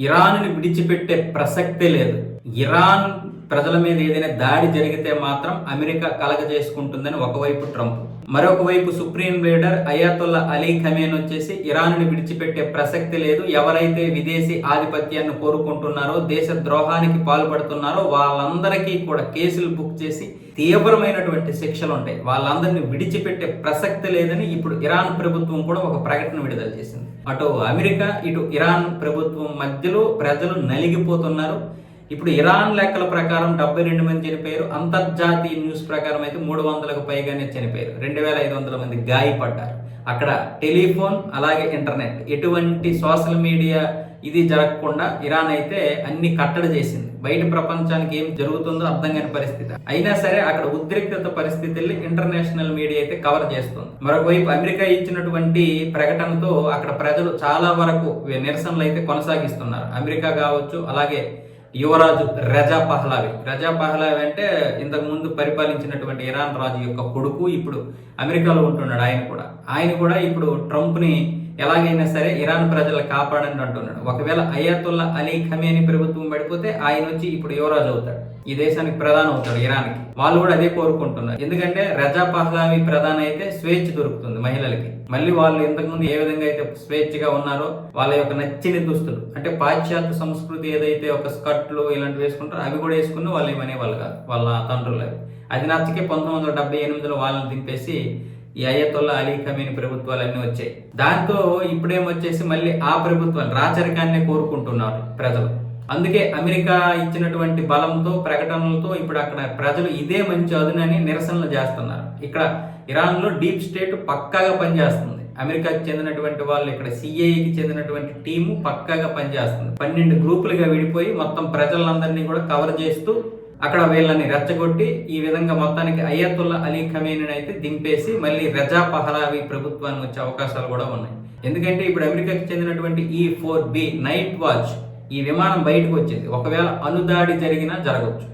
ఇరాన్ని విడిచిపెట్టే ప్రసక్తే లేదు. ఇరాన్ ప్రజల మీద ఏదైనా దాడి జరిగితే మాత్రం అమెరికా కలగజేసుకుంటుందని ఒకవైపు ట్రంప్. మరొక వైపు supreme leader Ayatollah Ali Khamenei వచ్చేసి ఇరాన్ని విడిచిపెట్టే ప్రసక్తి లేదు. ఎవరైతే విదేశీ ఆధిపత్యాన్ని కోరుకుంటున్నారో దేశ ద్రోహానికి పాల్పడుతున్నారో వాళ్ళందరికీ కూడా కేసులు బుక్ చేసి తీవ్రమైనటువంటి శిక్షలు ఉంటాయి వాళ్ళందరినీ విడిచిపెట్టే ప్రసక్తి లేదని ఇప్పుడు ఇరాన్ ప్రభుత్వం కూడా ఒక ప్రకటన విడుదల చేసింది. అటు అమెరికా ఇటు ఇరాన్ ప్రభుత్వం మధ్యలో ప్రజలు నలిగిపోతున్నారు. ఇప్పుడు ఇరాన్ లెక్కల ప్రకారం డెబ్బై రెండు మంది చనిపోయారు. అంతర్జాతీయ న్యూస్ ప్రకారం అయితే మూడు వందలకు పైగానే చనిపోయారు. రెండు వేల ఐదు వందల మంది గాయపడ్డారు. అక్కడ టెలిఫోన్ అలాగే ఇంటర్నెట్. ఎటువంటి సోషల్ మీడియా ఇది జరగకుండా ఇరాన్ అయితే అన్ని కట్టడి చేసింది. బయట ప్రపంచానికి ఏం జరుగుతుందో అర్థం కాని పరిస్థితి. అయినా సరే అక్కడ ఉద్రిక్తత పరిస్థితుల్ని ఇంటర్నేషనల్ మీడియా అయితే కవర్ చేస్తుంది. మరొకవైపు అమెరికా ఇచ్చినటువంటి ప్రకటనతో అక్కడ ప్రజలు చాలా వరకు నిరసనలు అయితే కొనసాగిస్తున్నారు. అమెరికా కావచ్చు అలాగే యువరాజు రజా పహ్లావి. రజా పహ్లావి అంటే ఇంతకు ముందు పరిపాలించినటువంటి ఇరాన్ రాజు యొక్క కొడుకు. ఇప్పుడు అమెరికాలో ఉంటున్నాడు ఆయన కూడా. ఆయన కూడా ఇప్పుడు ట్రంప్ని ఎలాగైనా సరే ఇరాన్ ప్రజలు కాపాడండి అంటున్నాడు. ఒకవేళ అయాతుల్లా అలీ ఖమేని ప్రభుత్వం పడిపోతే ఆయన వచ్చి ఇప్పుడు యువరాజు అవుతాడు. ఈ దేశానికి ప్రధానం అవుతాడు ఇరాన్కి. వాళ్ళు కూడా అదే కోరుకుంటున్నారు. ఎందుకంటే రజా పహ్లావి ప్రధాన అయితే స్వేచ్ఛ దొరుకుతుంది మహిళలకి. మళ్ళీ వాళ్ళు ఇంతకుముందు ఏ విధంగా అయితే స్వేచ్ఛగా ఉన్నారో వాళ్ళ యొక్క నచ్చిన దుస్తులు అంటే పాశ్చాత్య సంస్కృతి ఏదైతే ఒక స్కర్ట్లు ఇలాంటివి వేసుకుంటారో అవి కూడా వేసుకుని వాళ్ళు ఏమనేవాళ్ళు కాదు. వాళ్ళ తండ్రులు అది నచ్చకే పంతొమ్మిది వందల డెబ్బై ఎనిమిదిలో వాళ్ళని దింపేసి ఈ అయ్యతొల్ల అలీ ఖమీని ప్రభుత్వాలన్నీ వచ్చాయి. దాంతో ఇప్పుడేమొచ్చేసి మళ్ళీ ఆ ప్రభుత్వం రాచరికాన్ని కోరుకుంటున్నారు ప్రజలు. అందుకే అమెరికా ఇచ్చినటువంటి బలంతో ప్రకటనలతో ఇప్పుడు అక్కడ ప్రజలు ఇదే మంచి అదునని నిరసనలు చేస్తున్నారు. ఇక్కడ ఇరాన్లో డీప్ స్టేట్ పక్కాగా పనిచేస్తుంది. అమెరికాకి చెందినటువంటి వాళ్ళు ఇక్కడ సిఐకి చెందినటువంటి టీము పక్కాగా పనిచేస్తుంది. పన్నెండు గ్రూపులుగా విడిపోయి మొత్తం ప్రజలందరినీ కూడా కవర్ చేస్తూ అక్కడ వీళ్ళని రెచ్చగొట్టి ఈ విధంగా మొత్తానికి అయ్యతుల్లా అలీ ఖమేనిని అయితే దింపేసి మళ్ళీ రజా పహలావి ప్రభుత్వానికి వచ్చే అవకాశాలు కూడా ఉన్నాయి. ఎందుకంటే ఇప్పుడు అమెరికాకి చెందినటువంటి ఈ ఫోర్ బి నైట్ వాచ్ ఈ విమానం బయటకు వచ్చింది. ఒకవేళ అనుదాడి జరిగినా జరగవచ్చు.